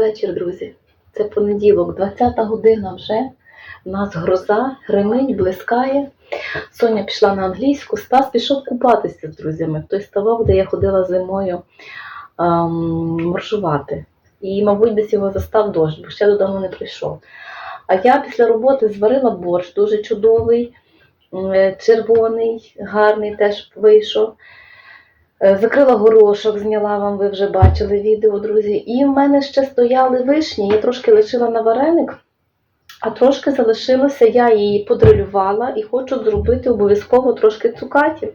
Вечір, друзі. Це понеділок, 20 година вже. У нас гроза, гримить, блискає. Соня пішла на англійську, Стас пішов купатися з друзями. Той ставав, де я ходила зимою ем, маршувати. І, мабуть, десь його застав дощ, бо ще додому не прийшов. А я після роботи зварила борщ, дуже чудовий, червоний, гарний теж вийшов. Е, Закрила горошок, зняла вам, ви вже бачили відео, друзі. І в мене ще стояли вишні, я трошки лишила на вареник, а трошки залишилося, я її подрилювала і хочу зробити обов'язково трошки цукатів.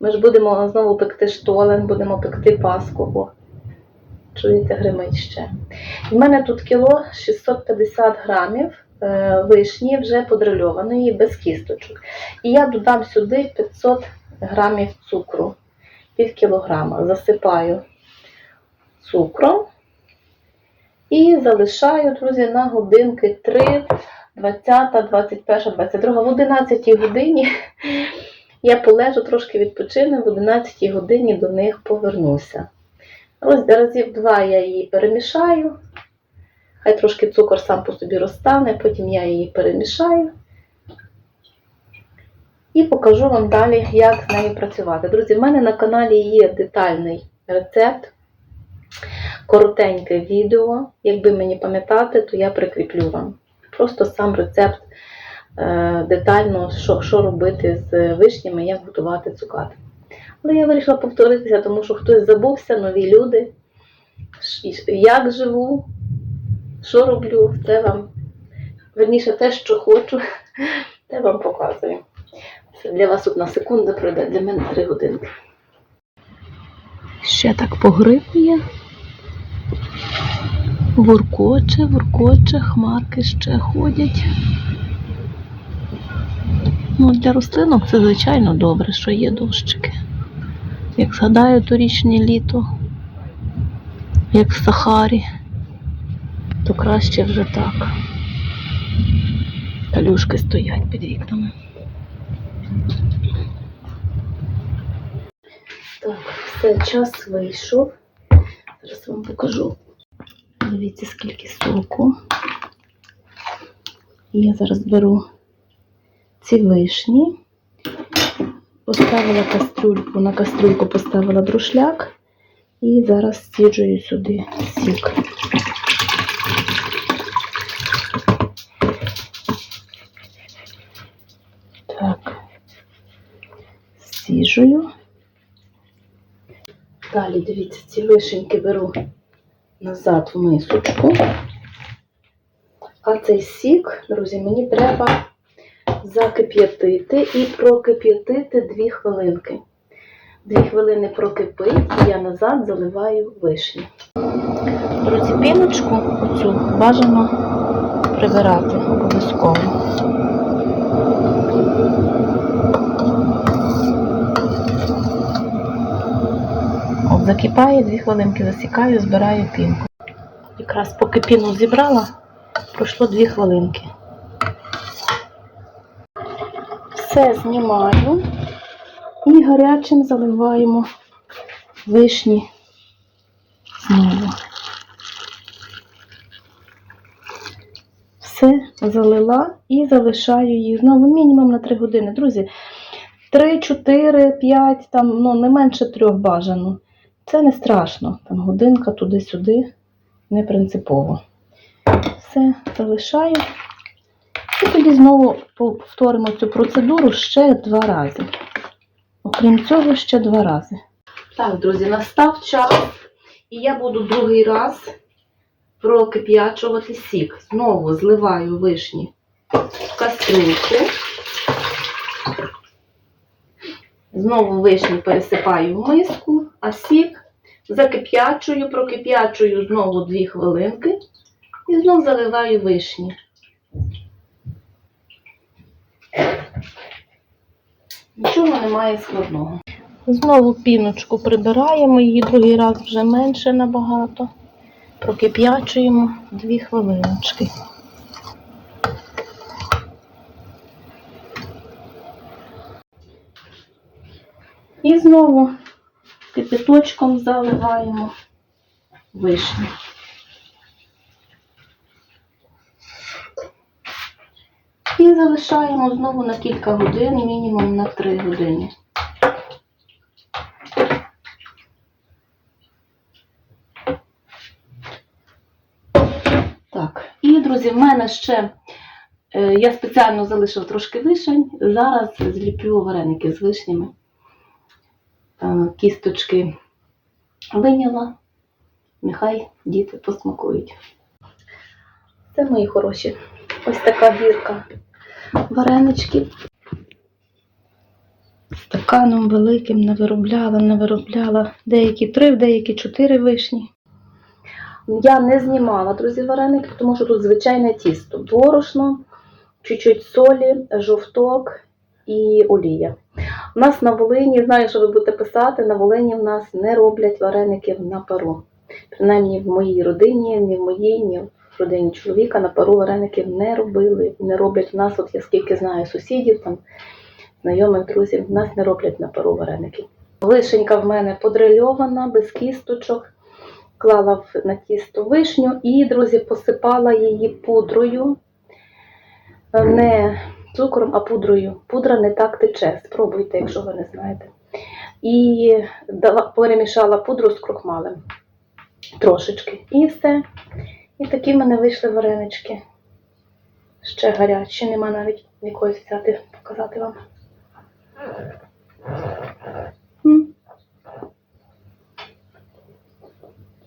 Ми ж будемо знову пекти штолен, будемо пекти паску. О, чуєте, гримить ще. В мене тут кіло 650 грамів е, вишні вже подрильованої, без кісточок. І я додам сюди 500 грамів цукру пів кілограма. Засипаю цукром і залишаю, друзі, на годинки 3, 20, 21, 22. В 11 годині я полежу, трошки відпочину, в 11 годині до них повернуся. Ось разів два я її перемішаю. Хай трошки цукор сам по собі розтане, потім я її перемішаю. І покажу вам далі, як з нею працювати. Друзі, в мене на каналі є детальний рецепт, коротеньке відео. Якби мені пам'ятати, то я прикріплю вам. Просто сам рецепт е, детально, що, що робити з вишнями, як готувати цукати. Але я вирішила повторитися, тому що хтось забувся, нові люди. Як живу, що роблю, це вам, верніше, те, що хочу, те вам показую. Для вас одна секунда пройде, для мене три годинки. Ще так погрипує. Воркоче, воркоче, хмарки ще ходять. Ну, для рослинок це звичайно добре, що є дощики. Як згадаю торічнє літо, як в Сахарі, то краще вже так. Калюшки стоять під вікнами. Так, все, час вийшов. Зараз вам покажу. Дивіться, скільки соку. Я зараз беру ці вишні. Поставила кастрюльку, на кастрюльку поставила друшляк і зараз стіджую сюди сік. Стіжую. Далі, дивіться, ці вишеньки беру назад в мисочку. А цей сік, друзі, мені треба закип'ятити і прокип'ятити 2 хвилинки. Дві хвилини прокипить, і я назад заливаю вишні. Друзі, піночку оцю бажано прибирати обов'язково. Закипає, дві хвилинки засікаю, збираю пінку. Якраз поки піну зібрала, пройшло дві хвилинки. Все знімаю і гарячим заливаємо вишні знову. Все залила і залишаю їх знову мінімум на 3 години. Друзі, 3, 4, 5, там, ну, не менше трьох бажано. Це не страшно. Там годинка туди-сюди, не принципово. Все, залишаю. І тоді знову повторимо цю процедуру ще два рази. Окрім цього, ще два рази. Так, друзі, настав час, і я буду другий раз прокип'ячувати сік. Знову зливаю вишні в кастрюльку. Знову вишні пересипаю в миску, а сік закип'ячую, прокип'ячую знову 2 хвилинки і знову заливаю вишні. Нічого немає складного. Знову піночку прибираємо, її другий раз вже менше набагато. Прокип'ячуємо 2 хвилиночки. І знову кипяточком заливаємо вишню. І залишаємо знову на кілька годин, мінімум на 3 години. Так, і, друзі, в мене ще е, я спеціально залишила трошки вишень, зараз зліплю вареники з вишнями. Е, Кісточки виняла. Нехай діти посмакують. Це мої хороші. Ось така гірка вареничків. Стаканом великим не виробляла, не виробляла. Деякі три, деякі чотири вишні. Я не знімала, друзі, вареники, тому що тут звичайне тісто. Борошно, чуть-чуть солі, жовток і олія. У нас на Волині, знаю, що ви будете писати, на Волині в нас не роблять вареників на пару. Принаймні в моїй родині, ні в моїй, ні в родині чоловіка на пару вареників не робили. Не роблять в нас, от я скільки знаю сусідів, там, знайомих друзів, в нас не роблять на пару вареників. Вишенька в мене подрильована, без кісточок. Клала на тісто вишню і, друзі, посипала її пудрою. Е, Не цукром, а пудрою. Пудра не так тече. Спробуйте, якщо ви не знаєте. І перемішала пудру з крохмалем. Трошечки. І все. І такі в мене вийшли варенички. Ще гарячі, нема навіть якоїсь взяти, показати вам.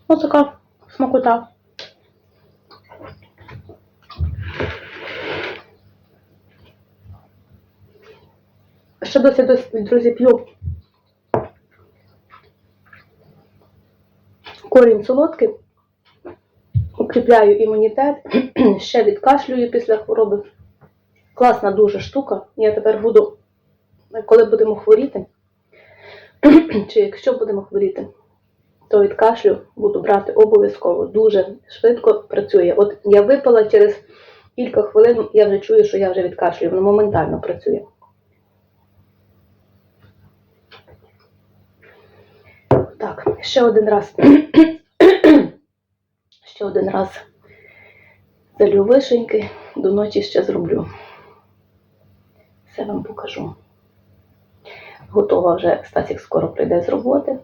Ось така смакота. Ще досі, досі, друзі, п'ю корінь солодкий, укріпляю імунітет, ще відкашлюю після хвороби. Класна дуже штука. Я тепер буду, коли будемо хворіти, чи якщо будемо хворіти, то від кашлю буду брати обов'язково. Дуже швидко працює. От я випила через кілька хвилин, я вже чую, що я вже відкашлюю, воно моментально працює. Так, ще один раз. ще один раз залю вишеньки, до ночі ще зроблю. Все вам покажу. Готова вже, Стасік скоро прийде з роботи.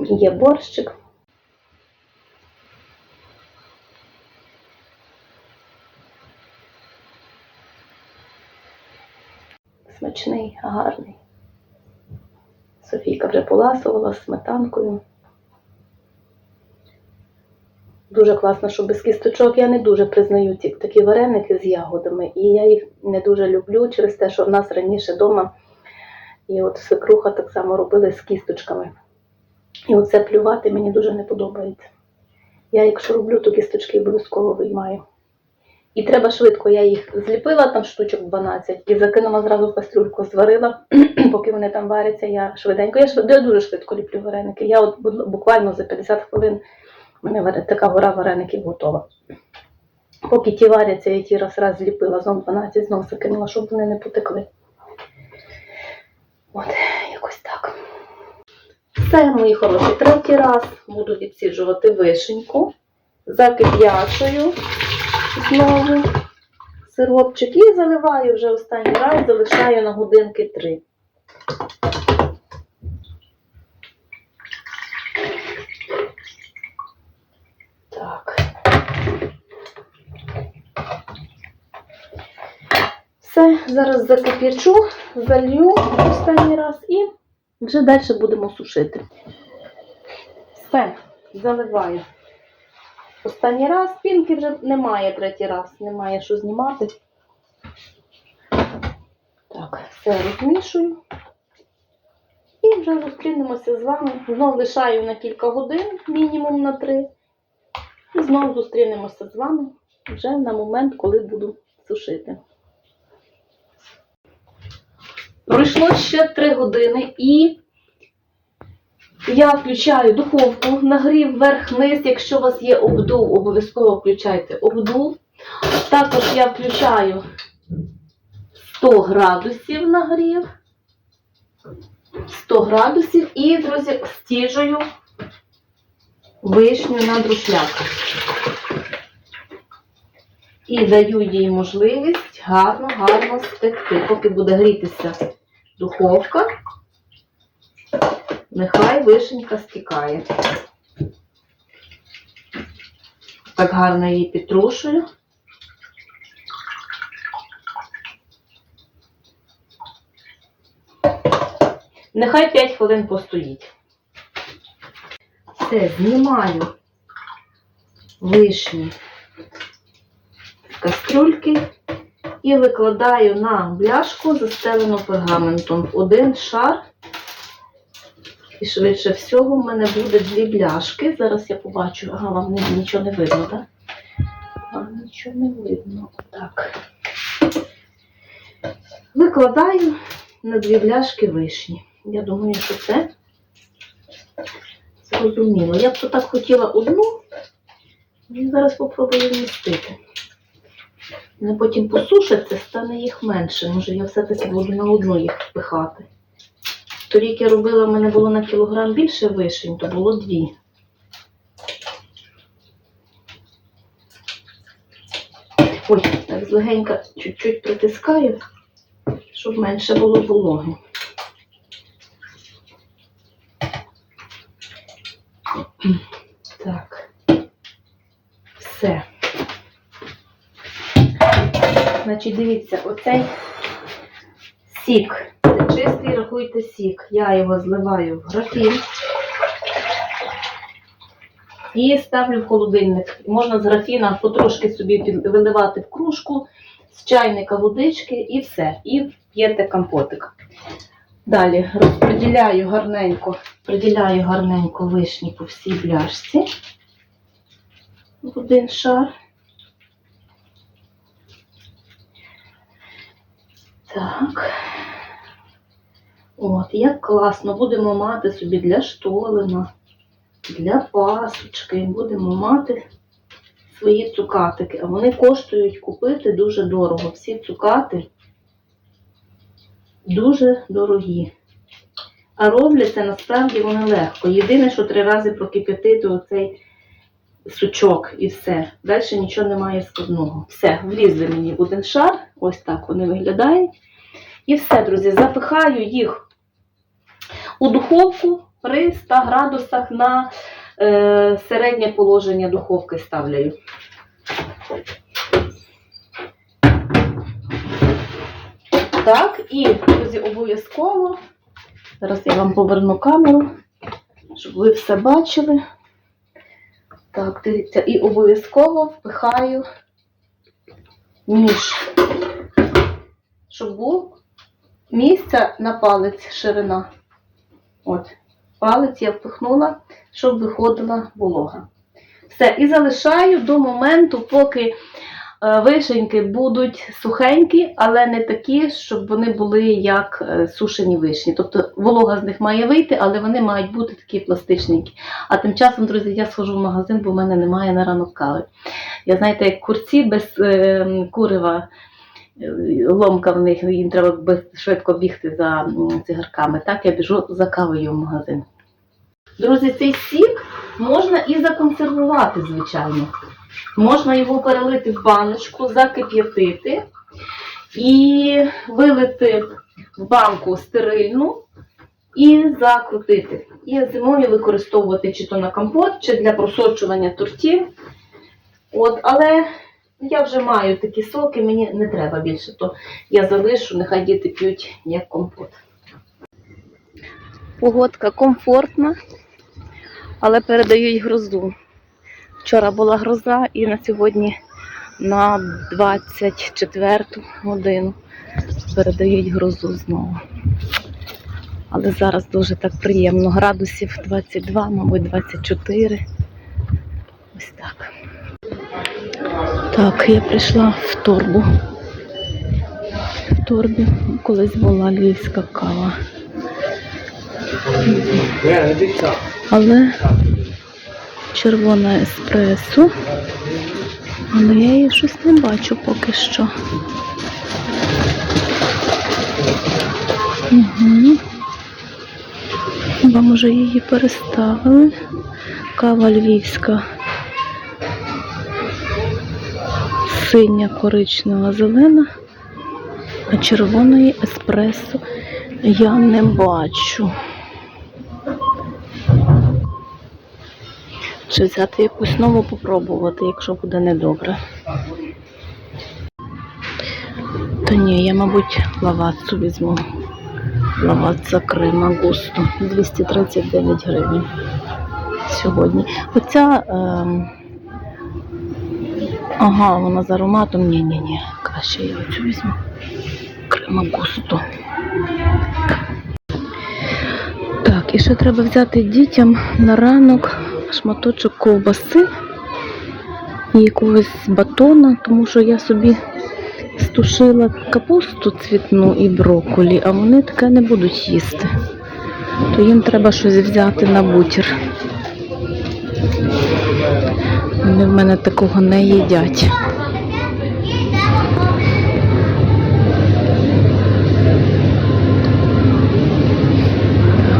Є борщик. Смачний, гарний. Софійка вже поласувала сметанкою. Дуже класно, що без кісточок я не дуже признаю ці такі вареники з ягодами. І я їх не дуже люблю через те, що в нас раніше вдома і от свекруха так само робили з кісточками. І оце плювати мені дуже не подобається. Я, якщо роблю, то кісточки обов'язково виймаю. І треба швидко, я їх зліпила там штучок 12 і закинула зразу в кастрюльку, зварила, поки вони там варяться, я швиденько. Я, швид... я дуже швидко ліплю вареники. Я от буквально за 50 хвилин у мене така гора вареників готова. Поки ті варяться, я ті раз раз зліпила, знов 12, знов закинула, щоб вони не потекли. От, якось так. Все, мої хороші, третій раз буду відсіджувати вишеньку, закип'ячую знову сиропчик і заливаю вже останній раз, залишаю на годинки три. Так. Все, зараз закип'ячу, залью останній раз і вже далі будемо сушити. Все, заливаю. Останній раз пінки вже немає третій раз, немає що знімати. Так, все розмішую. І вже зустрінемося з вами. Знову лишаю на кілька годин, мінімум на три. І знову зустрінемося з вами вже на момент, коли буду сушити. Пройшло ще три години і я включаю духовку, нагрів вверх-вниз. Якщо у вас є обдув, обов'язково включайте обдув. Також я включаю 100 градусів нагрів. 100 градусів і, друзі, стіжую вишню на друшляк. І даю їй можливість гарно-гарно спекти. Поки буде грітися духовка, нехай вишенька стікає. Так гарно її підтрушую. Нехай 5 хвилин постоїть. Все, знімаю вишні кастрюльки і викладаю на бляшку, застелену пергаментом. Один шар. І швидше всього в мене буде дві бляшки. Зараз я побачу, ага, вам нічого не видно, так? Вам нічого не видно. Так. Викладаю на дві бляшки вишні. Я думаю, що це зрозуміло. Я б то так хотіла одну, і зараз попробую вмістити. Не потім посушаться, стане їх менше. Може, я все-таки буду на одну їх впихати. Торік я робила, в мене було на кілограм більше вишень, то було дві. Ой, так злегенька чуть-чуть притискаю, щоб менше було вологи. Так. Все. Значить, дивіться, оцей сік. Це чистий, рахуйте сік. Я його зливаю в графін і ставлю в холодильник. Можна з графіна потрошки собі виливати в кружку, з чайника водички і все. І п'єте компотик. Далі розподіляю гарненько, приділяю гарненько вишні по всій бляшці. В один шар. Так. От, як класно, будемо мати собі для штолена, для пасочки, будемо мати свої цукатики. А вони коштують купити дуже дорого. Всі цукати дуже дорогі. А робляться насправді вони легко. Єдине, що три рази прокип'ятити оцей сучок і все. Далі нічого немає складного. Все, влізли мені в один шар. Ось так вони виглядають. І все, друзі, запихаю їх у духовку при 100 градусах на е, середнє положення духовки ставлю. Так, і, друзі, обов'язково. Зараз я вам поверну камеру, щоб ви все бачили. Так, дивіться, і обов'язково впихаю ніж, щоб був місце на палець ширина. От, палець я впихнула, щоб виходила волога. Все, і залишаю до моменту, поки е, вишеньки будуть сухенькі, але не такі, щоб вони були як е, сушені вишні. Тобто волога з них має вийти, але вони мають бути такі пластичненькі. А тим часом, друзі, я схожу в магазин, бо в мене немає на ранок кави. Я знаєте, як курці без е, курива, ломка в них, їм треба швидко бігти за цигарками. Так, я біжу за кавою в магазин. Друзі, цей сік можна і законсервувати, звичайно. Можна його перелити в баночку, закип'ятити і вилити в банку стерильну і закрутити. І зимою використовувати чи то на компот, чи для просочування тортів. От, але я вже маю такі соки, мені не треба більше, то я залишу, нехай діти п'ють як компот. Погодка комфортна, але передають грозу. Вчора була гроза і на сьогодні на 24 годину передають грозу знову. Але зараз дуже так приємно. Градусів 22, мабуть, 24. Ось так. Так, я прийшла в торбу. В торбі колись була львівська кава. Але червона еспресо. Але я її щось не бачу поки що. Угу. Хіба може її переставили? Кава львівська. Синя, коричнева, зелена, а червоної еспресо я не бачу. Чи взяти якусь нову попробувати, якщо буде недобре. Та ні, я, мабуть, лавацу візьму. Лаваца Крима Густо. 239 гривень сьогодні. Оця. ем, Ага, вона з ароматом. Ні, ні, ні. Краще я оцю візьму. Крема Густо. Так, і ще треба взяти дітям на ранок шматочок ковбаси і якогось батона, тому що я собі стушила капусту цвітну і брокколі, а вони таке не будуть їсти. То їм треба щось взяти на бутір. Вони в мене такого не їдять.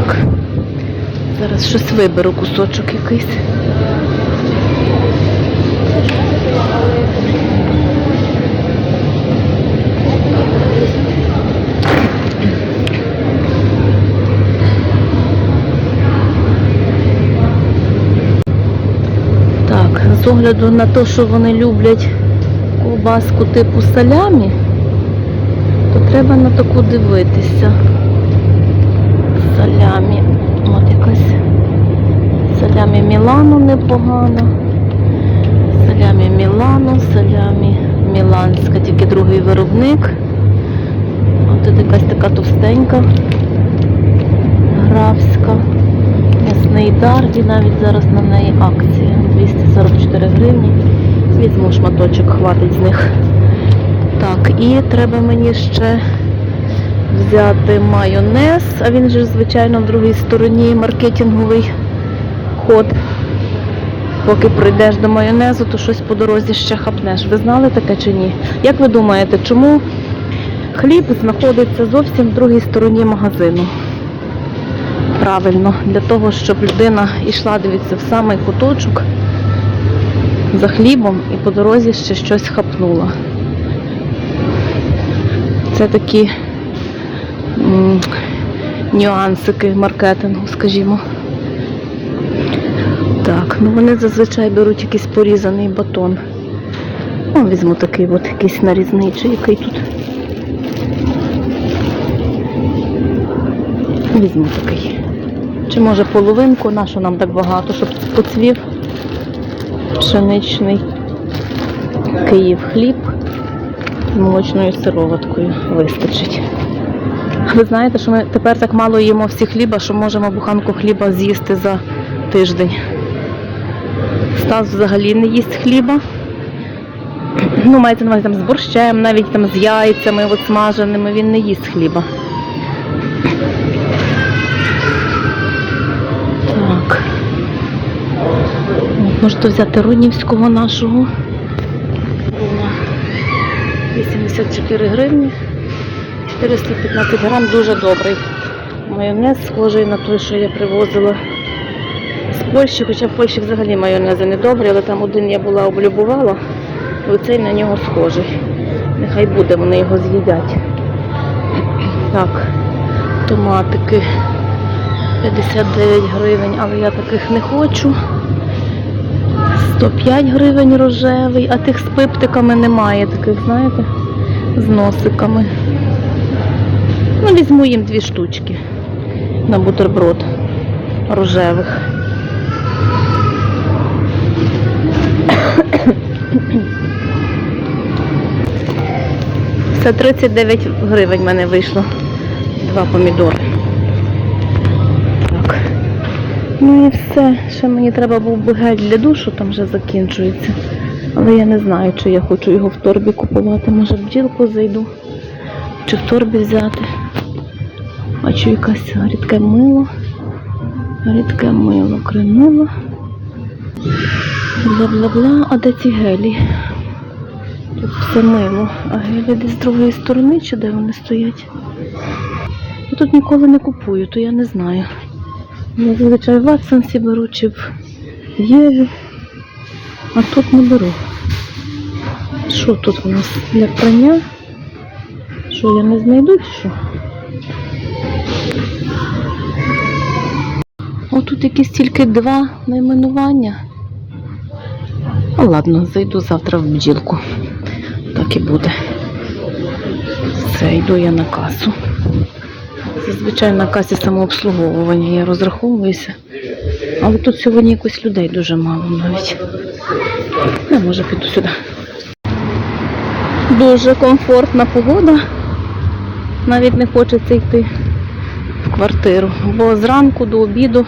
Так. Зараз щось виберу кусочок якийсь. Так, з огляду на те, що вони люблять ковбаску типу салямі, то треба на таку дивитися. Салямі. От якась салямі Мілану непогано. Салямі Мілану, салямі Міланська, тільки другий виробник. От тут якась така товстенька, графська. М'ясний дарді, навіть зараз на неї акція. 244 гривні. Візьму шматочок, хватить з них. Так, і треба мені ще взяти майонез, а він же, звичайно, в другій стороні маркетинговий ход. Поки прийдеш до майонезу, то щось по дорозі ще хапнеш. Ви знали таке чи ні? Як ви думаєте, чому хліб знаходиться зовсім в другій стороні магазину? Правильно, для того, щоб людина йшла, дивіться, в самий куточок за хлібом і по дорозі ще щось хапнула. Це такі м, нюансики маркетингу, скажімо. Так, ну вони зазвичай беруть якийсь порізаний батон. О, візьму такий от якийсь нарізний, чи який тут. Візьму такий. Чи може половинку, на що нам так багато, щоб поцвів пшеничний Київ хліб з молочною сироваткою вистачить. Ви знаєте, що ми тепер так мало їмо всі хліба, що можемо буханку хліба з'їсти за тиждень. Стас взагалі не їсть хліба. Ну, мається на увазі там з борщем, навіть там з яйцями от смаженими, він не їсть хліба. Можете взяти Руднівського нашого. 84 гривні. 415 грам дуже добрий. Майонез схожий на той, що я привозила з Польщі, хоча в Польщі взагалі майонези не добрі, але там один я була облюбувала, і оцей на нього схожий. Нехай буде, вони його з'їдять. Так, томатики 59 гривень, але я таких не хочу. 105 гривень рожевий, а тих з пиптиками немає таких, знаєте, з носиками. Ну, візьму їм дві штучки на бутерброд рожевих. Все 39 гривень в мене вийшло. Два помідори. Так. Ну і все. Ще мені треба був би гель для душу, там вже закінчується. Але я не знаю, чи я хочу його в торбі купувати. Може в бджілку зайду, чи в торбі взяти. Бачу якась рідке мило. Рідке мило кренуло. Бла-бла-бла. А де ці гелі? Тут все мило. А гелі десь з другої сторони, чи де вони стоять? Я тут ніколи не купую, то я не знаю. Зазвичай в Ватсонсі беру чи в Єві, а тут не беру. Що тут у нас для прання? Що я не знайду що? О, тут якісь тільки два найменування. Ну, ладно, зайду завтра в бджілку. Так і буде. Все, йду я на касу. Зазвичай на касі самообслуговування я розраховуюся. Але тут сьогодні якось людей дуже мало навіть. Я може піду сюди. Дуже комфортна погода. Навіть не хочеться йти в квартиру. Бо зранку до обіду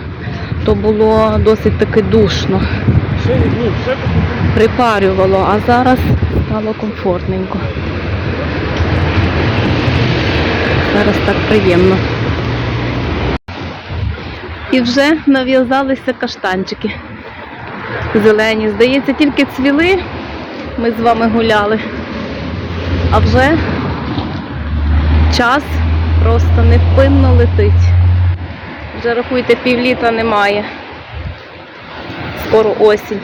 то було досить таки душно. Припарювало, а зараз стало комфортненько. Зараз так приємно. І вже нав'язалися каштанчики зелені. Здається, тільки цвіли, ми з вами гуляли. А вже час просто невпинно летить. Вже рахуйте, півліта немає. Скоро осінь.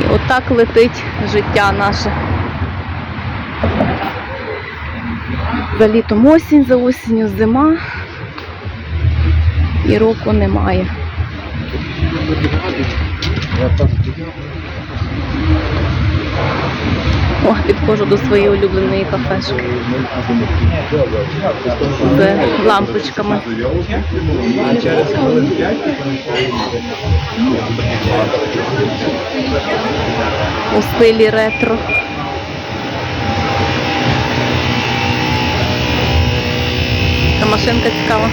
І отак летить життя наше. За літом осінь, за осінню зима. І року немає. О, підходжу до своєї улюбленої кафешки з лампочками. У стилі ретро. Машинка цікава.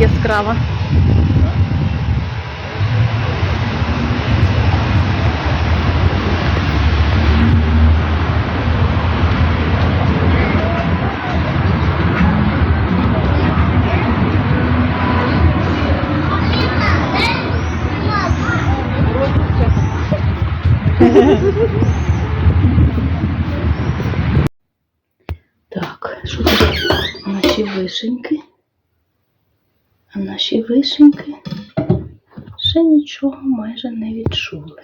Яскрава. вишеньки. А наші вишеньки ще нічого майже не відчули.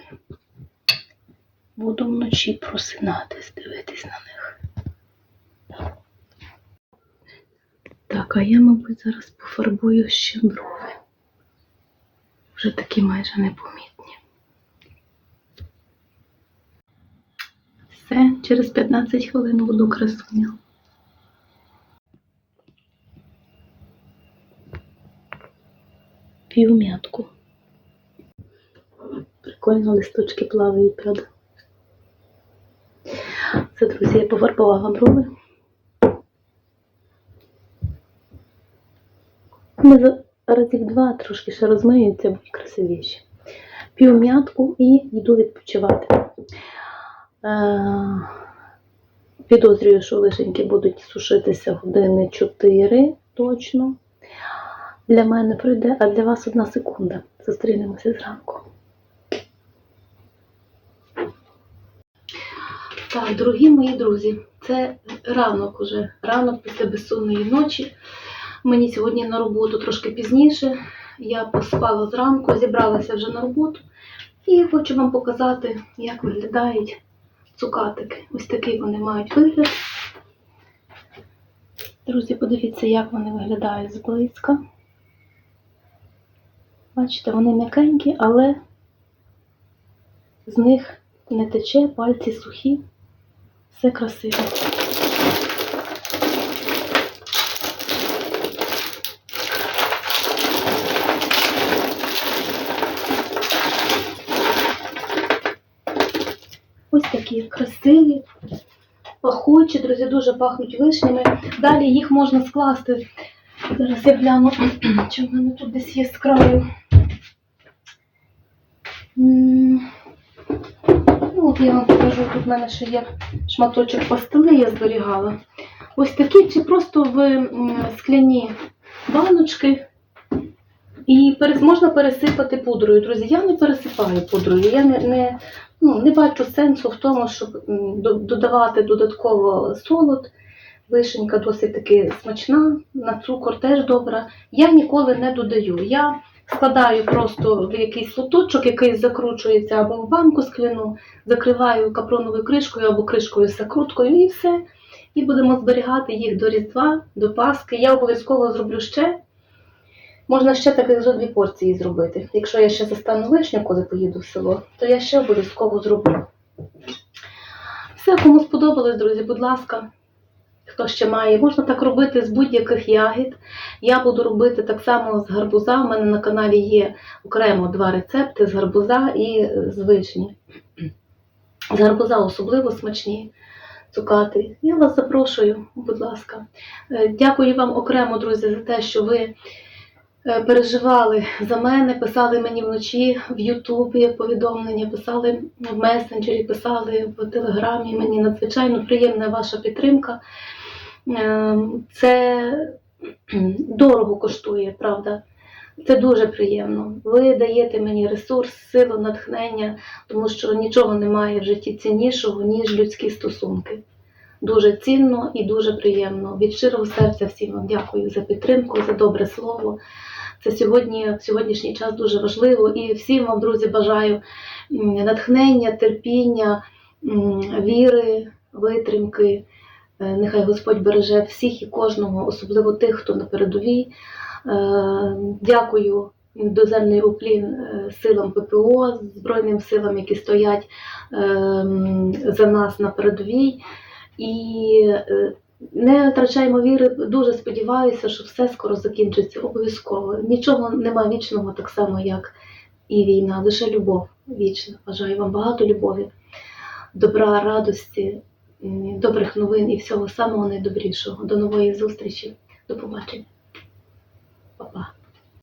Буду вночі просинатись, дивитись на них. Так, а я, мабуть, зараз пофарбую ще брови. Вже такі майже непомітні. Все, через 15 хвилин буду красуня. П'ю м'ятку. Прикольно листочки плавають, правда? Це, друзі, я пофарбувала брови. Ми за разів два трошки ще розмиються, будуть красивіші. П'ю м'ятку і йду відпочивати. Е, Підозрюю, що лишеньки будуть сушитися години 4 точно. Для мене пройде, а для вас одна секунда. Зустрінемося зранку. Так, дорогі мої друзі, це ранок уже, ранок після безсонної ночі. Мені сьогодні на роботу трошки пізніше. Я поспала зранку, зібралася вже на роботу і хочу вам показати, як виглядають цукатики. Ось такий вони мають вигляд. Друзі, подивіться, як вони виглядають зблизька. Бачите, вони м'якенькі, але з них не тече, пальці сухі, все красиво. Ось такі красиві, пахучі, друзі, дуже пахнуть вишнями. Далі їх можна скласти. Зараз я гляну, чи в мене тут десь є з краю. Ну, от я вам покажу, тут в мене ще є шматочок пастили, я зберігала. Ось такі, чи просто в скляні баночки. І можна пересипати пудрою. Друзі, я не пересипаю пудрою. Я не, не, ну, не бачу сенсу в тому, щоб додавати додатково солод. Вишенька досить таки смачна, на цукор теж добра. Я ніколи не додаю. Я складаю просто в якийсь лоточок, який закручується або в банку скляну, закриваю капроновою кришкою або кришкою з закруткою і все. І будемо зберігати їх до Різдва, до Пасхи. Я обов'язково зроблю ще. Можна ще таких зо дві порції зробити. Якщо я ще застану лишню, коли поїду в село, то я ще обов'язково зроблю. Все, кому сподобалось, друзі, будь ласка, хто ще має, можна так робити з будь-яких ягід. Я буду робити так само з гарбуза. У мене на каналі є окремо два рецепти з гарбуза і з вишні. З гарбуза особливо смачні цукати. Я вас запрошую, будь ласка. Е, Дякую вам окремо, друзі, за те, що ви е, переживали за мене, писали мені вночі в Ютубі повідомлення, писали в месенджері, писали в Телеграмі. Мені надзвичайно приємна ваша підтримка. Е, Це дорого коштує, правда. Це дуже приємно. Ви даєте мені ресурс, силу, натхнення, тому що нічого немає в житті ціннішого, ніж людські стосунки. Дуже цінно і дуже приємно. Від щирого серця всім вам дякую за підтримку, за добре слово. Це сьогодні, в сьогоднішній час дуже важливо. І всім вам, друзі, бажаю натхнення, терпіння, віри, витримки. Е, Нехай Господь береже всіх і кожного, особливо тих, хто на передовій. Е, Дякую доземний уклін е, силам ППО, Збройним силам, які стоять за нас на передовій. І не втрачаємо віри. Дуже сподіваюся, що все скоро закінчиться. Обов'язково. Нічого нема вічного, так само, як і війна, лише любов вічна. Бажаю вам багато любові, добра, радості, добрих новин і всього самого найдобрішого. До нової зустрічі. До побачення. Па-па.